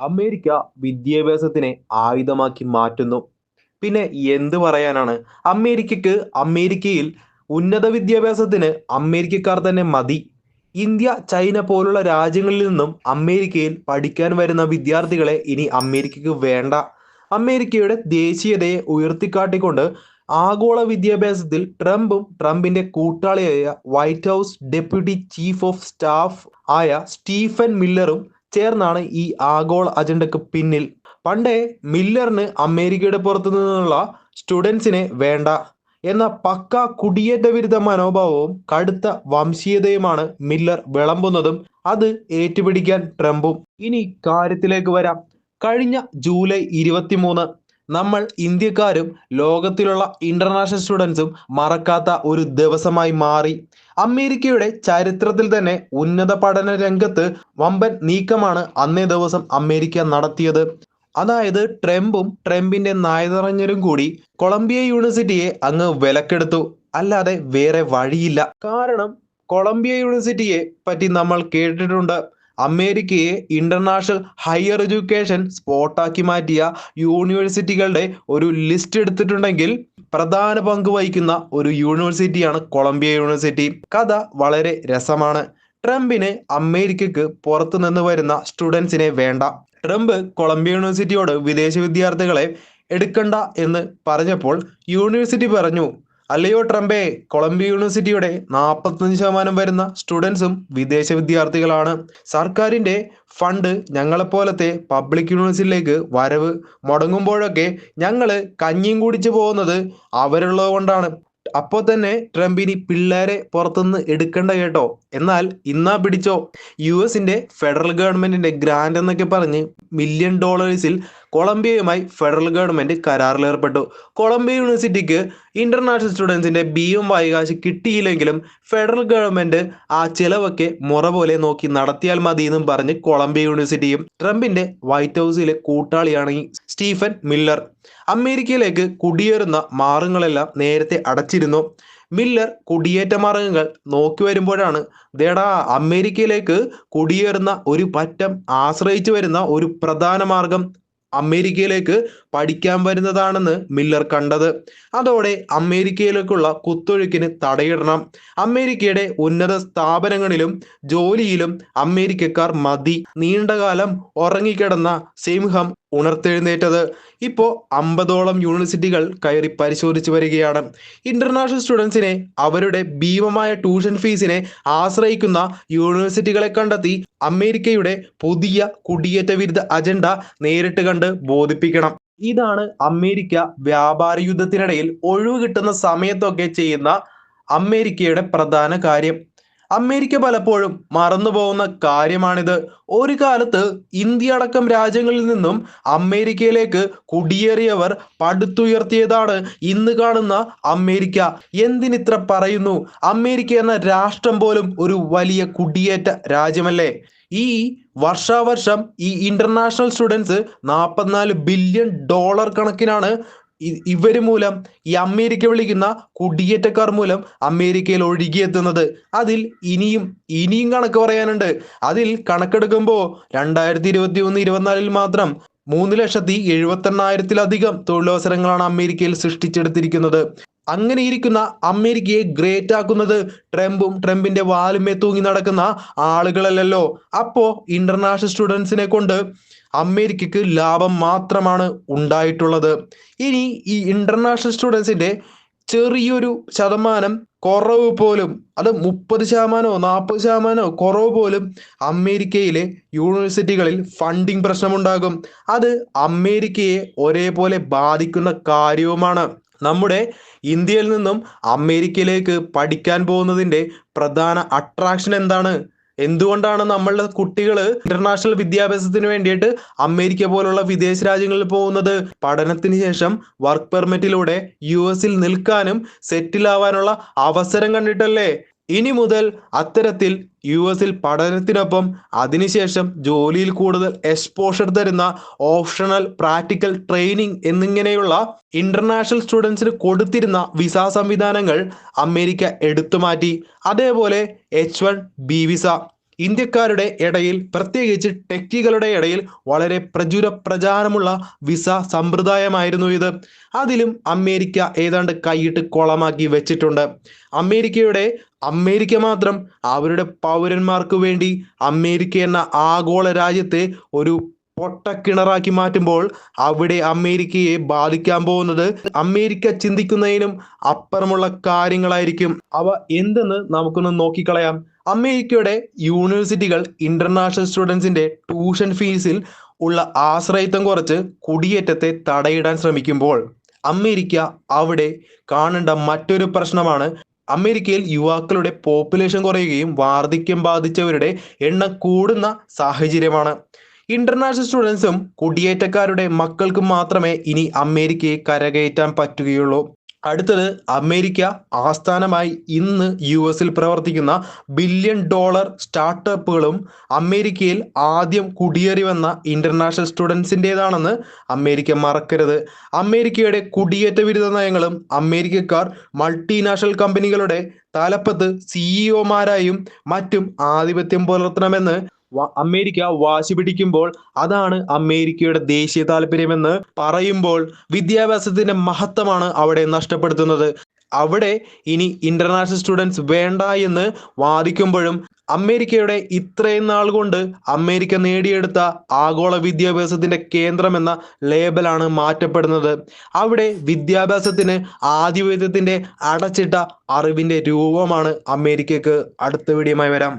America വിദ്യാഭ്യാസത്തിനെ ആയുധമാക്കി മാറ്റുന്നു. പിന്നെ എന്ത് പറയാനാണ്? അമേരിക്കക്ക് അമേരിക്കയിൽ ഉന്നത വിദ്യാഭ്യാസത്തിന് അമേരിക്കക്കാർ തന്നെ മതി. ഇന്ത്യ ചൈന പോലുള്ള രാജ്യങ്ങളിൽ നിന്നും അമേരിക്കയിൽ പഠിക്കാൻ വരുന്ന വിദ്യാർത്ഥികളെ ഇനി അമേരിക്കക്ക് വേണ്ട. അമേരിക്കയുടെ ദേശീയതയെ ഉയർത്തിക്കാട്ടിക്കൊണ്ട് ആഗോള വിദ്യാഭ്യാസത്തിൽ ട്രംപും ട്രംപിന്റെ കൂട്ടാളിയായ White House deputy chief of staff ആയ സ്റ്റീഫൻ മില്ലറും ചേർന്നാണ് ഈ ആഗോള അജണ്ടക്ക് പിന്നിൽ. പണ്ടേ മില്ലറിന് അമേരിക്കയുടെ പുറത്തു നിന്നുള്ള സ്റ്റുഡൻസിനെ വേണ്ട എന്ന പക്ക കുടിയേറ്റ വിരുദ്ധ മനോഭാവവും കടുത്ത വംശീയതയുമാണ് മില്ലർ വിളമ്പുന്നതും അത് ഏറ്റുപിടിക്കാൻ ട്രംപും. ഇനി കാര്യത്തിലേക്ക് വരാം. കഴിഞ്ഞ ജൂലൈ ഇരുപത്തിമൂന്ന് നമ്മൾ ഇന്ത്യക്കാരും ലോകത്തിലുള്ള ഇന്റർനാഷണൽ സ്റ്റുഡൻസും മറക്കാത്ത ഒരു ദിവസമായി മാറി. അമേരിക്കയുടെ ചരിത്രത്തിൽ തന്നെ ഉന്നത പഠന രംഗത്ത് വമ്പൻ നീക്കമാണ് അന്നേ ദിവസം അമേരിക്ക നടത്തിയത്. അതായത് ട്രംപും ട്രംപിന്റെ നായതറഞ്ഞരും കൂടി കൊളംബിയ യൂണിവേഴ്സിറ്റിയെ അങ്ങ് വിലക്കെടുത്തു. അല്ലാതെ വേറെ വഴിയില്ല. കാരണം കൊളംബിയ യൂണിവേഴ്സിറ്റിയെ പറ്റി നമ്മൾ കേട്ടിട്ടുണ്ട്. അമേരിക്കയെ ഇന്റർനാഷണൽ ഹയർ എഡ്യൂക്കേഷൻ സ്പോട്ടാക്കി മാറ്റിയ യൂണിവേഴ്സിറ്റികളുടെ ഒരു ലിസ്റ്റ് എടുത്തിട്ടുണ്ടെങ്കിൽ പ്രധാന പങ്ക് വഹിക്കുന്ന ഒരു യൂണിവേഴ്സിറ്റിയാണ് കൊളംബിയ യൂണിവേഴ്സിറ്റി കഥ വളരെ രസമാണ്. ട്രംപിന് അമേരിക്കക്ക് പുറത്തു നിന്ന് വരുന്ന സ്റ്റുഡൻസിനെ വേണ്ട. ട്രംപ് കൊളംബിയ യൂണിവേഴ്സിറ്റിയോട് വിദേശ വിദ്യാർത്ഥികളെ എടുക്കണ്ട എന്ന് പറഞ്ഞപ്പോൾ യൂണിവേഴ്സിറ്റി പറഞ്ഞു അല്ലയോ ട്രംപേ കൊളംബിയ യൂണിവേഴ്സിറ്റിയുടെ നാൽപ്പത്തഞ്ച് ശതമാനം വരുന്ന സ്റ്റുഡൻസും വിദേശ വിദ്യാർത്ഥികളാണ്. സർക്കാരിന്റെ ഫണ്ട് ഞങ്ങളെപ്പോലത്തെ പബ്ലിക് യൂണിവേഴ്സിറ്റിയിലേക്ക് വരവ് മുടങ്ങുമ്പോഴൊക്കെ ഞങ്ങൾ കഞ്ഞിയും കുടിച്ചു പോകുന്നത് അവരുള്ളത് കൊണ്ടാണ്. അപ്പോൾ തന്നെ ട്രംപിനി പിള്ളേരെ പുറത്തുനിന്ന് എടുക്കണ്ട കേട്ടോ. എന്നാൽ ഇന്നാ പിടിച്ചോ? യു എസിന്റെ ഫെഡറൽ ഗവൺമെന്റിന്റെ ഗ്രാൻഡ് എന്നൊക്കെ പറഞ്ഞ് മില്യൺ ഡോളേഴ്സിൽ കൊളംബിയയുമായി ഫെഡറൽ ഗവൺമെന്റ് കരാറിലേർപ്പെട്ടു. കൊളംബിയ യൂണിവേഴ്സിറ്റിക്ക് ഇന്റർനാഷണൽ സ്റ്റുഡൻസിന്റെ ബി എം വായികാശ് കിട്ടിയില്ലെങ്കിലും ഫെഡറൽ ഗവൺമെന്റ് ആ ചിലവൊക്കെ മുറ പോലെ നോക്കി നടത്തിയാൽ മതി എന്നും പറഞ്ഞ് കൊളംബിയ യൂണിവേഴ്സിറ്റിയും ട്രംപിന്റെ വൈറ്റ് ഹൗസിലെ കൂട്ടാളിയാണ് ഈ സ്റ്റീഫൻ മില്ലർ. അമേരിക്കയിലേക്ക് കുടിയേറുന്ന മാർഗങ്ങളെല്ലാം നേരത്തെ അടച്ചിരുന്നു. മില്ലർ കുടിയേറ്റ മാർഗങ്ങൾ നോക്കി വരുമ്പോഴാണ് ദേടാ അമേരിക്കയിലേക്ക് കുടിയേറുന്ന ഒരു പറ്റം ആശ്രയിച്ചു വരുന്ന ഒരു പ്രധാന മാർഗം അമേരിക്കയിലേക്ക് പഠിക്കാൻ വരുന്നതാണെന്ന് മില്ലർ കണ്ടത്. അതോടെ അമേരിക്കയിലേക്കുള്ള കുത്തൊഴുക്കിന് തടയിടണം. അമേരിക്കയുടെ ഉന്നത സ്ഥാപനങ്ങളിലും ജോലിയിലും അമേരിക്കക്കാർ മതി. നീണ്ടകാലം ഉറങ്ങിക്കിടന്ന സിംഹം ഉണർത്തെഴുന്നേറ്റത്. ഇപ്പോൾ അമ്പതോളം യൂണിവേഴ്സിറ്റികൾ കയറി പരിശോധിച്ചു വരികയാണ്. ഇന്റർനാഷണൽ സ്റ്റുഡൻസിനെ അവരുടെ ഭീമമായ ട്യൂഷൻ ഫീസിനെ ആശ്രയിക്കുന്ന യൂണിവേഴ്സിറ്റികളെ കണ്ടെത്തി അമേരിക്കയുടെ പുതിയ കുടിയേറ്റ വിരുദ്ധ അജണ്ട നേരിട്ട് കണ്ട് ബോധിപ്പിക്കണം. ഇതാണ് അമേരിക്ക വ്യാപാര യുദ്ധത്തിനിടയിൽ ഒഴിവ് കിട്ടുന്ന സമയത്തൊക്കെ ചെയ്യുന്ന അമേരിക്കയുടെ പ്രധാന കാര്യം. അമേരിക്ക പലപ്പോഴും മറന്നുപോകുന്ന കാര്യമാണിത്. ഒരു കാലത്ത് ഇന്ത്യ അടക്കം രാജ്യങ്ങളിൽ നിന്നും അമേരിക്കയിലേക്ക് കുടിയേറിയവർ പടുത്തുയർത്തിയതാണ് ഇന്ന് കാണുന്ന അമേരിക്ക. എന്തിനിത്ര പറയുന്നു? അമേരിക്ക എന്ന രാഷ്ട്രം പോലും ഒരു വലിയ കുടിയേറ്റ രാജ്യമല്ലേ? ഈ വർഷാവർഷം ഈ ഇന്റർനാഷണൽ സ്റ്റുഡൻസ് നാൽപ്പത്തിനാല് ബില്യൺ ഡോളർ കണക്കിനാണ് ഇ- ഇവർ മൂലം ഈ അമേരിക്ക വിളിക്കുന്ന കുടിയേറ്റക്കാർ മൂലം അമേരിക്കയിൽ ഒഴുകിയെത്തുന്നത്. അതിൽ ഇനിയും ഇനിയും കണക്ക് പറയാനുണ്ട്. അതിൽ കണക്കെടുക്കുമ്പോൾ രണ്ടായിരത്തി ഇരുപത്തി ഒന്ന് ഇരുപത്തിനാലിൽ മാത്രം മൂന്ന് ലക്ഷത്തി എഴുപത്തെണ്ണായിരത്തിലധികം തൊഴിലവസരങ്ങളാണ് അമേരിക്കയിൽ സൃഷ്ടിച്ചെടുത്തിരിക്കുന്നത്. അങ്ങനെ ഇരിക്കുന്ന അമേരിക്കയെ ഗ്രേറ്റ് ആക്കുന്നത് ട്രംപും ട്രംപിന്റെ വാലുമേ തൂങ്ങി നടക്കുന്ന ആളുകളല്ലല്ലോ. അപ്പോ ഇന്റർനാഷണൽ സ്റ്റുഡൻസിനെ കൊണ്ട് അമേരിക്കക്ക് ലാഭം മാത്രമാണ് ഉണ്ടായിട്ടുള്ളത്. ഇനി ഈ ഇന്റർനാഷണൽ സ്റ്റുഡൻസിന്റെ ചെറിയൊരു ശതമാനം കുറവ് പോലും അത് മുപ്പത് ശതമാനമോ നാൽപ്പത് ശതമാനമോ കുറവ് പോലും അമേരിക്കയിലെ യൂണിവേഴ്സിറ്റികളിൽ ഫണ്ടിങ് പ്രശ്നമുണ്ടാകും. അത് അമേരിക്കയെ ഒരേപോലെ ബാധിക്കുന്ന കാര്യവുമാണ്. നമ്മുടെ ഇന്ത്യയിൽ നിന്നും അമേരിക്കയിലേക്ക് പഠിക്കാൻ പോകുന്നതിന്റെ പ്രധാന അട്രാക്ഷൻ എന്താണ്? എന്തുകൊണ്ടാണ് നമ്മളുടെ കുട്ടികൾ ഇന്റർനാഷണൽ വിദ്യാഭ്യാസത്തിന് വേണ്ടിയിട്ട് അമേരിക്ക പോലുള്ള വിദേശ രാജ്യങ്ങളിൽ പോകുന്നത്? പഠനത്തിന് ശേഷം വർക്ക് പെർമിറ്റിലൂടെ യു എസിൽ നിൽക്കാനും സെറ്റിൽ ആവാനുള്ള അവസരം കണ്ടിട്ടല്ലേ? ഇനി മുതൽ അത്തരത്തിൽ യു എസിൽ പഠനത്തിനൊപ്പം അതിനുശേഷം ജോലിയിൽ കൂടുതൽ എക്സ്പോഷർ തരുന്ന ഓപ്ഷണൽ പ്രാക്ടിക്കൽ ട്രെയിനിങ് എന്നിങ്ങനെയുള്ള ഇന്റർനാഷണൽ സ്റ്റുഡൻസിന് കൊടുത്തിരുന്ന വിസ സംവിധാനങ്ങൾ അമേരിക്ക എടുത്തുമാറ്റി. അതേപോലെ എച്ച് വൺ ബി വിസ ഇന്ത്യക്കാരുടെ ഇടയിൽ പ്രത്യേകിച്ച് ടെക്കികളുടെ ഇടയിൽ വളരെ പ്രചുര പ്രചാരമുള്ള വിസ സമ്പ്രദായമായിരുന്നു ഇത്. അതിലും അമേരിക്ക ഏതാണ്ട് കൈയിട്ട് കോളമാക്കി വെച്ചിട്ടുണ്ട്. അമേരിക്കയുടെ അമേരിക്ക മാത്രം അവരുടെ പൗരന്മാർക്ക് വേണ്ടി അമേരിക്ക എന്ന ആഗോള രാജ്യത്തെ ഒരു പൊട്ടക്കിണറാക്കി മാറ്റുമ്പോൾ അവിടെ അമേരിക്കയെ ബാധിക്കാൻ പോകുന്നത് അമേരിക്ക ചിന്തിക്കുന്നതിനും അപ്പുറമുള്ള കാര്യങ്ങളായിരിക്കും. അവ എന്തെന്ന് നമുക്കൊന്ന് നോക്കിക്കളയാം. അമേരിക്കയുടെ യൂണിവേഴ്സിറ്റികൾ ഇന്റർനാഷണൽ സ്റ്റുഡൻസിന്റെ ട്യൂഷൻ ഫീസിൽ ഉള്ള ആശ്രയത്വം കുറച്ച് കുടിയേറ്റത്തെ തടയിടാൻ ശ്രമിക്കുമ്പോൾ അമേരിക്ക അവിടെ കാണേണ്ട മറ്റൊരു പ്രശ്നമാണ്. അമേരിക്കയിൽ യുവാക്കളുടെ പോപ്പുലേഷൻ കുറയുകയും വാർദ്ധക്യം ബാധിച്ചവരുടെ എണ്ണം കൂടുന്ന സാഹചര്യമാണ്. ഇന്റർനാഷണൽ സ്റ്റുഡൻസും കുടിയേറ്റക്കാരുടെ മക്കൾക്കും മാത്രമേ ഇനി അമേരിക്കയെ കരകയറ്റാൻ പറ്റുകയുള്ളൂ. അടുത്തത് അമേരിക്ക ആസ്ഥാനമായി ഇന്ന് യു എസിൽ പ്രവർത്തിക്കുന്ന ബില്യൺ ഡോളർ സ്റ്റാർട്ടപ്പുകളും അമേരിക്കയിൽ ആദ്യം കുടിയേറി വന്ന ഇന്റർനാഷണൽ സ്റ്റുഡൻസിന്റെതാണെന്ന് അമേരിക്ക മറക്കരുത്. അമേരിക്കയുടെ കുടിയേറ്റ വിരുദ്ധ നയങ്ങളും അമേരിക്കക്കാർ മൾട്ടിനാഷണൽ കമ്പനികളുടെ തലപ്പത്ത് സിഇഒമാരായും മറ്റും ആധിപത്യം പുലർത്തണമെന്ന് അമേരിക്ക വാശി പിടിക്കുമ്പോൾ അതാണ് അമേരിക്കയുടെ ദേശീയ താല്പര്യമെന്ന് പറയുമ്പോൾ വിദ്യാഭ്യാസത്തിന്റെ മഹത്വമാണ് അവിടെ നഷ്ടപ്പെടുത്തുന്നത്. അവിടെ ഇനി ഇന്റർനാഷണൽ സ്റ്റുഡൻസ് വേണ്ട എന്ന് വാദിക്കുമ്പോഴും അമേരിക്കയുടെ ഇത്രയും നാൾ കൊണ്ട് അമേരിക്ക നേടിയെടുത്ത ആഗോള വിദ്യാഭ്യാസത്തിന്റെ കേന്ദ്രം എന്ന ലേബലാണ് മാറ്റപ്പെടുന്നത്. അവിടെ വിദ്യാഭ്യാസത്തിന് ആധിപത്യത്തിന്റെ അടച്ചിട്ട അറിവിന്റെ രൂപമാണ് അമേരിക്കക്ക് അടുത്ത വീഡിയോമായി വരാം.